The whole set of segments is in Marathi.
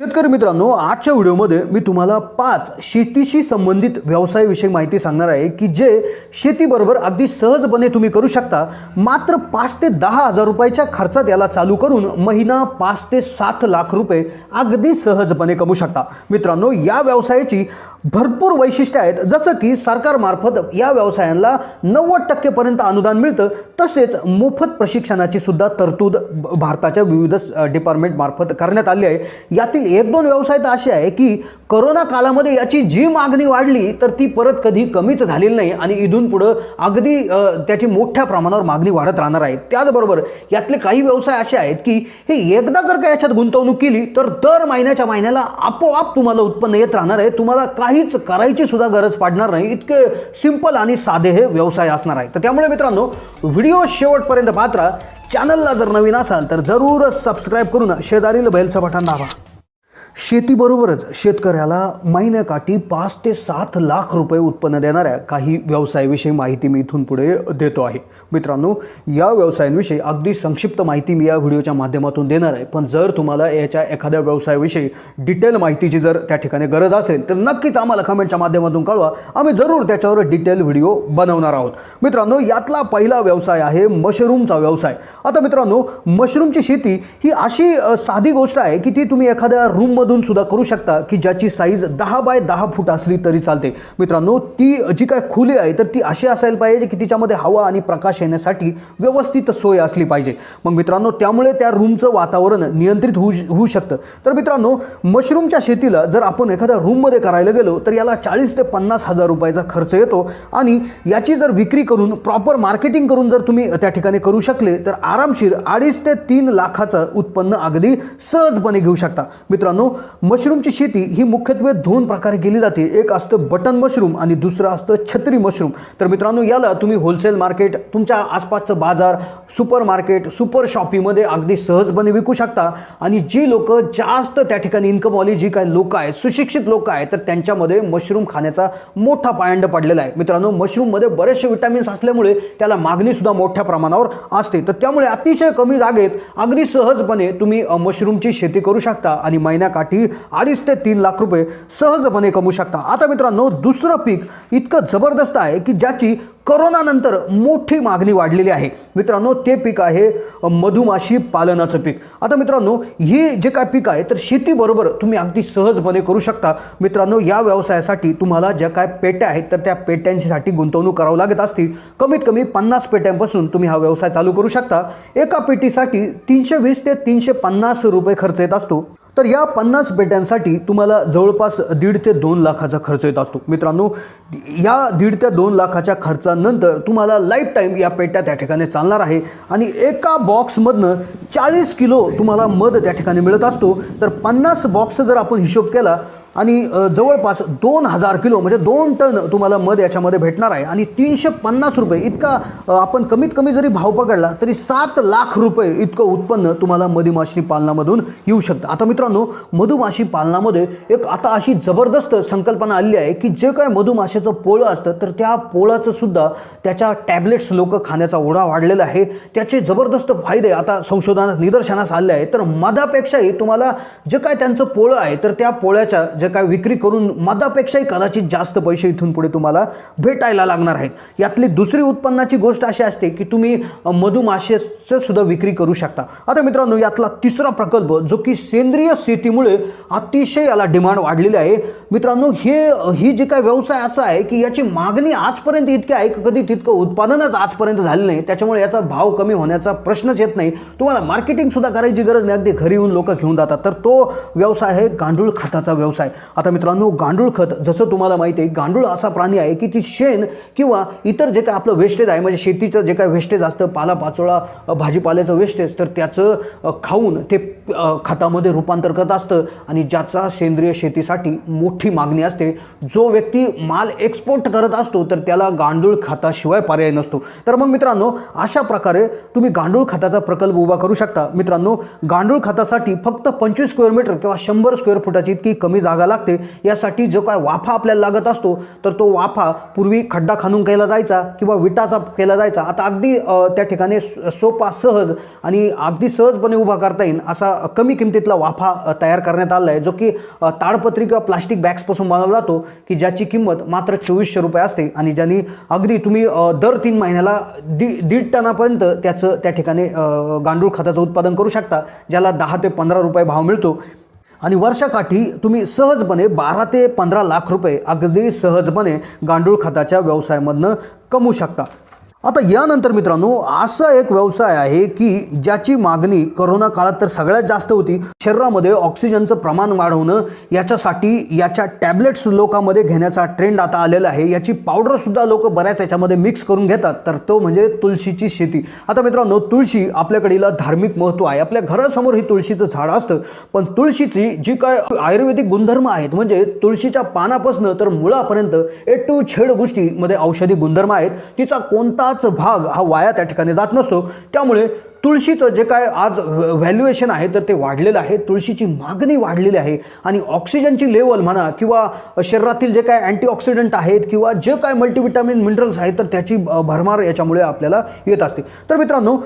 शेतकरी मित्रांनो आजच्या व्हिडिओमध्ये मी तुम्हाला पाच शेतीशी संबंधित व्यवसायाविषयी माहिती सांगणार आहे की जे शेतीबरोबर अगदी सहजपणे तुम्ही करू शकता. मात्र पाच ते दहा हजार रुपयाच्या खर्चात याला चालू करून महिना पाच ते सात लाख रुपये अगदी सहजपणे कमवू शकता. मित्रांनो या व्यवसायाची भरपूर वैशिष्ट्ये आहेत. जसं की सरकारमार्फत या व्यवसायांना नव्वद टक्केपर्यंत अनुदान मिळतं. तसेच मोफत प्रशिक्षणाची सुद्धा तरतूद भारताच्या विविध डिपार्टमेंटमार्फत करण्यात आली आहे. यातील एक दोन व्यवसाय तर असे आहे की करोना कालामध्ये याची जी मागणी वाढली तर ती परत कधी कमीच झालेली नाही आणि इथून पुढं अगदी त्याची मोठ्या प्रमाणावर मागणी वाढत राहणार आहे. त्याचबरोबर यातले काही व्यवसाय असे आहेत की हे एकदा जर का याच्यात गुंतवणूक केली तर दर महिन्याच्या महिन्याला आपोआप तुम्हाला उत्पन्न येत राहणार आहे. तुम्हाला काहीच करायची सुद्धा गरज पडणार नाही. इतके सिंपल आणि साधे हे व्यवसाय असणार आहे. तर त्यामुळे मित्रांनो व्हिडिओ शेवटपर्यंत पाहत चॅनलला जर नवीन असाल तर जरूर सबस्क्राईब करून शेजारील बेलचं बटन दाबा. शेतीबरोबरच शेतकऱ्याला महिन्याकाठी पाच ते सात लाख रुपये उत्पन्न देणाऱ्या काही व्यवसायाविषयी माहिती मी इथून पुढे देतो आहे. मित्रांनो या व्यवसायांविषयी अगदी संक्षिप्त माहिती मी या व्हिडिओच्या माध्यमातून देणार आहे. पण जर तुम्हाला याच्या एखाद्या व्यवसायाविषयी डिटेल माहितीची जर त्या ठिकाणी गरज असेल तर नक्कीच आम्हाला कमेंटच्या माध्यमातून कळवा. आम्ही जरूर त्याच्यावर डिटेल व्हिडिओ बनवणार आहोत. मित्रांनो यातला पहिला व्यवसाय आहे मशरूमचा व्यवसाय. आता मित्रांनो मशरूमची शेती ही अशी साधी गोष्ट आहे की ती तुम्ही एखाद्या रूममधून सुद्धा करू शकता की ज्याची साईज दहा बाय दहा फूट असली तरी चालते. मित्रांनो ती जी काय खुली आहे तर ती अशी असायला पाहिजे की तिच्यामध्ये हवा आणि प्रकाश येण्यासाठी व्यवस्थित सोय असली पाहिजे. मग मित्रांनो त्यामुळे त्या रूमचं वातावरण नियंत्रित होऊ होऊ शकतं. तर मित्रांनो मशरूमच्या शेतीला जर आपण एखाद्या रूममध्ये करायला गेलो तर याला चाळीस ते पन्नास हजार रुपयाचा खर्च येतो आणि याची जर विक्री करून प्रॉपर मार्केटिंग करून जर तुम्ही त्या ठिकाणी करू शकले तर आरामशीर अडीच ते तीन लाखाचं उत्पन्न अगदी सहजपणे घेऊ शकता. मित्रांनो मशरूमची शेती ही मुख्यत्वे दोन प्रकारे केली जाते. एक असतं बटन मशरूम आणि दुसरं असतं छत्री मशरूम. तर मित्रांनो याला तुम्ही होलसेल मार्केट तुमच्या आसपासचं बाजार सुपर मार्केट सुपर शॉपीमध्ये अगदी सहजपणे विकू शकता. आणि जी लोक जास्त त्या ठिकाणी इन्कमवाली जी काही लोकं आहेत सुशिक्षित लोक आहेत तर त्यांच्यामध्ये मशरूम खाण्याचा मोठा पायंड पडलेला आहे. मित्रांनो मशरूममध्ये बरेचसे विटॅमिन्स असल्यामुळे त्याला मागणीसुद्धा मोठ्या प्रमाणावर असते. तर त्यामुळे अतिशय कमी जागेत अगदी सहजपणे तुम्ही मशरूमची शेती करू शकता आणि काठी अडीच ते तीन लाख रुपये सहजपणे कमवू शकता. आता मित्रांनो दुसरं पीक इतकं जबरदस्त आहे की ज्याची करोनानंतर मोठी मागणी वाढलेली आहे. मित्रांनो ते पीक आहे मधुमाशी पालनाचं पीक. आता मित्रांनो हे जे काय पीक आहे तर शेतीबरोबर तुम्ही अगदी सहजपणे करू शकता. मित्रांनो या व्यवसायासाठी तुम्हाला ज्या काय पेट्या आहेत तर त्या पेट्यांसाठी गुंतवणूक करावं लागत असतील. कमीत कमी पन्नास पेट्यांपासून तुम्ही हा व्यवसाय चालू करू शकता. एका पेटीसाठी तीनशे वीस ते तीनशे पन्नास रुपये खर्च येत असतो. तर या पन्नास पेट्यांसाठी तुम्हाला जवळपास दीड ते दोन लाखाचा खर्च येत असतो. मित्रांनो या दीड ते दोन लाखाच्या खर्चानंतर तुम्हाला लाईफ टाईम या पेट्या त्या ठिकाणी चालणार आहे आणि एका बॉक्समधनं चाळीस किलो तुम्हाला मध त्या ठिकाणी मिळत असतो. तर पन्नास बॉक्स जर आपण हिशोब केला आणि जवळपास दोन हजार किलो म्हणजे दोन टन तुम्हाला मध याच्यामध्ये भेटणार आहे. आणि तीनशे पन्नास रुपये इतका आपण कमीत कमी जरी भाव पकडला तरी सात लाख रुपये इतकं उत्पन्न तुम्हाला मधुमाशी पालनामधून येऊ शकतं. आता मित्रांनो मधुमाशी पालनामध्ये एक आता अशी जबरदस्त संकल्पना आली आहे की जे काय मधुमाशीचं पोळं असतं तर त्या पोळाचं सुद्धा त्याच्या टॅबलेट्स लोक खाण्याचा ओढा वाढलेला आहे. त्याचे जबरदस्त फायदे आता संशोधनात निदर्शनास आले आहे तर मधापेक्षाही तुम्हाला जे काय त्यांचं पोळं आहे तर त्या पोळ्याच्या जे काय विक्री करून मधापेक्षाही कदाचित जास्त पैसे इथून पुढे तुम्हाला भेटायला लागणार आहेत. यातली दुसरी उत्पन्नाची गोष्ट अशी असते की तुम्ही अ, मधुमाशाचं सुद्धा विक्री करू शकता. आता मित्रांनो यातला तिसरा प्रकल्प जो की सेंद्रिय शेतीमुळे अतिशय याला डिमांड वाढलेली आहे. मित्रांनो हे ही जी काय व्यवसाय असा आहे की याची मागणी आजपर्यंत इतकी आहे की कधी तितकं उत्पादनच आजपर्यंत झालं नाही. त्याच्यामुळे याचा भाव कमी होण्याचा प्रश्नच येत नाही. तुम्हाला मार्केटिंग सुद्धा करायची गरज नाही. अगदी घरी येऊन लोक घेऊन जातात. तर तो व्यवसाय आहे गांडूळ खताचा व्यवसाय. आता मित्रांनो गांडूळ खत जसं तुम्हाला माहिती आहे गांडूळ असा प्राणी आहे की ती शेण किंवा इतर जे काय आपलं वेस्टेज आहे म्हणजे शेतीचं जे काय वेस्टेज असतं पालापाचोळा भाजीपाल्याचं वेस्टेज तर त्याचं खाऊन ते खतामध्ये रूपांतर करत असतं आणि ज्याचा सेंद्रिय शेतीसाठी मोठी मागणी असते. जो व्यक्ती माल एक्सपोर्ट करत असतो तर त्याला गांडूळ खताशिवाय पर्याय नसतो. तर मग मित्रांनो अशा प्रकारे तुम्ही गांडूळ खताचा प्रकल्प उभा करू शकता. मित्रांनो गांडूळ खतासाठी फक्त पंचवीस स्क्वेअर मीटर किंवा शंभर स्क्वेअर फुटाची इतकी कमी जागा जागा लागते. यासाठी जो काय वाफा आपल्याला लागत असतो तर तो वाफा पूर्वी खड्डा खाणून केला जायचा किंवा विटाचा केला जायचा. आता अगदी त्या ठिकाणी सोपा सहज आणि अगदी सहजपणे उभा करता येईल असा कमी किमतीतला वाफा तयार करण्यात आला आहे जो की ताडपत्री किंवा प्लास्टिक बॅग्सपासून बनवला जातो की ज्याची किंमत मात्र चोवीसशे रुपये असते आणि ज्यांनी अगदी तुम्ही दर तीन महिन्याला दी दीड टनापर्यंत त्याचं त्या ठिकाणी गांडूळ खताचं उत्पादन करू शकता ज्याला दहा ते पंधरा रुपये भाव मिळतो. आणि वर्षाकाठी तुम्ही सहजपणे बारा ते पंधरा लाख रुपये अगदी सहजपणे गांडूळ खताच्या व्यवसायामधनं कमवू शकता. आता यानंतर मित्रांनो असा एक व्यवसाय आहे की ज्याची मागणी करोना काळात तर सगळ्यात जास्त होती. शरीरामध्ये ऑक्सिजनचं प्रमाण वाढवणं याच्यासाठी याच्या टॅबलेट्स लोकांमध्ये घेण्याचा ट्रेंड आता आलेला आहे. याची पावडरसुद्धा लोक बऱ्याच याच्यामध्ये मिक्स करून घेतात. तर तो म्हणजे तुळशीची शेती. आता मित्रांनो तुळशी आपल्याकडीला धार्मिक महत्त्व आहे. आपल्या घरासमोर ही तुळशीचं झाड असतं. पण तुळशीची जी काय आयुर्वेदिक गुणधर्म आहेत म्हणजे तुळशीच्या पानापासून तर मुळापर्यंत ए टू छेड गोष्टीमध्ये औषधी गुणधर्म आहेत. तिचा कोणता कोणताच भाग हा वाया त्या ठिकाणी जात नसतो. त्यामुळे तुळशीचं जे काय आज व्हॅल्युएशन आहे तर ते वाढलेलं आहे. तुळशीची मागणी वाढलेली आहे. आणि ऑक्सिजनची लेवल म्हणा किंवा शरीरातील जे काय अँटीऑक्सिडंट आहेत किंवा जे काय मल्टीविटामिन मिनरल्स आहेत तर त्याची भरमार याच्यामुळे आपल्याला येत असते. तर मित्रांनो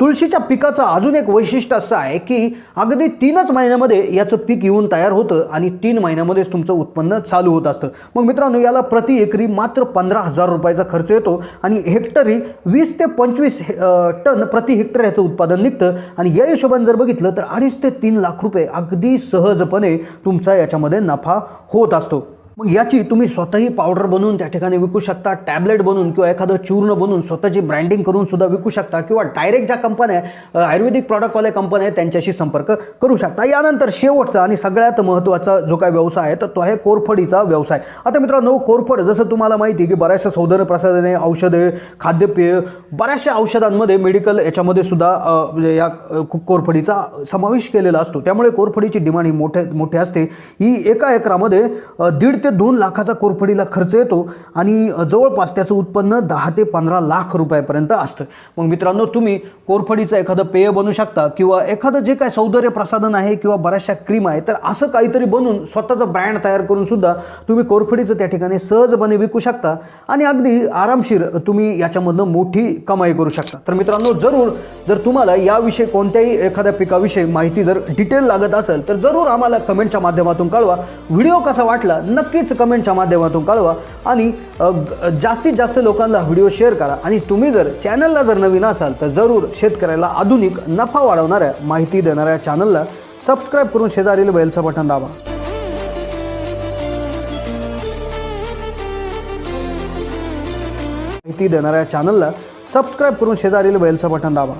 तुळशीच्या पिकाचं अजून एक वैशिष्ट्य असं आहे की अगदी तीनच महिन्यामध्ये याचं पीक येऊन तयार होतं आणि तीन महिन्यामध्येच तुमचं उत्पन्न चालू होत असतं. मग मित्रांनो याला प्रति एकरी मात्र पंधरा हजार रुपयाचा खर्च येतो आणि हेक्टरी वीस ते पंचवीस हे- टन प्रति हेक्टर याचं उत्पादन निघतं आणि या हिशोबाने जर बघितलं तर अडीच ते तीन लाख रुपये अगदी सहजपणे तुमचा याच्यामध्ये नफा होत असतो. मग याची तुम्ही स्वतःही पावडर बनवून त्या ठिकाणी विकू शकता टॅबलेट बनवून किंवा एखादं चूर्ण बनवून स्वतःची ब्रँडिंग करून सुद्धा विकू शकता किंवा डायरेक्ट ज्या कंपन्या आयुर्वेदिक प्रॉडक्टवाल्या कंपन्या आहेत त्यांच्याशी संपर्क करू शकता. यानंतर शेवटचा आणि सगळ्यात महत्त्वाचा जो काय व्यवसाय आहे तर तो आहे कोरफडीचा व्यवसाय. आता मित्रांनो कोरफड जसं तुम्हाला माहिती आहे की बऱ्याचशा सौंदर्य प्रसाधने औषधे खाद्यपेय बऱ्याचशा औषधांमध्ये मेडिकल याच्यामध्ये सुद्धा म्हणजे या कोरफडीचा समावेश केलेला असतो. त्यामुळे कोरफडीची डिमांड ही मोठे मोठी असते. ही एका एकरामध्ये दीड ते दोन लाखाचा कोरफडीला खर्च येतो आणि जवळपास त्याचं उत्पन्न दहा ते पंधरा लाख रुपयापर्यंत असतं. मग मित्रांनो तुम्ही कोरफडीचं एखादं पेय बनवू शकता किंवा एखादं जे काय सौंदर्य प्रसाधन आहे किंवा बऱ्याचशा क्रीम आहे तर असं काहीतरी बनवून स्वतःचं ब्रँड तयार करून सुद्धा तुम्ही कोरफडीचं त्या ठिकाणी सहजपणे विकू शकता आणि अगदी आरामशीर तुम्ही याच्यामधनं मोठी कमाई करू शकता. तर मित्रांनो जरूर जर तुम्हाला याविषयी कोणत्याही एखाद्या पिकाविषयी माहिती जर डिटेल लागत असेल तर जरूर आम्हाला कमेंटच्या माध्यमातून कळवा. व्हिडिओ कसा वाटला नक्की नक्कीच कमेंटच्या माध्यमातून कळवा. आणि जास्तीत जास्त लोकांना व्हिडिओ शेअर करा. आणि तुम्ही जर चॅनलला जर नवीन असाल तर जरूर शेतकऱ्याला आधुनिक नफा वाढवणाऱ्या माहिती देणाऱ्या चॅनलला सबस्क्राईब करून शेजारील बेलचं बटन दाबा. माहिती देणाऱ्या चॅनलला सबस्क्राईब करून शेजारील बेलचं बटन दाबा.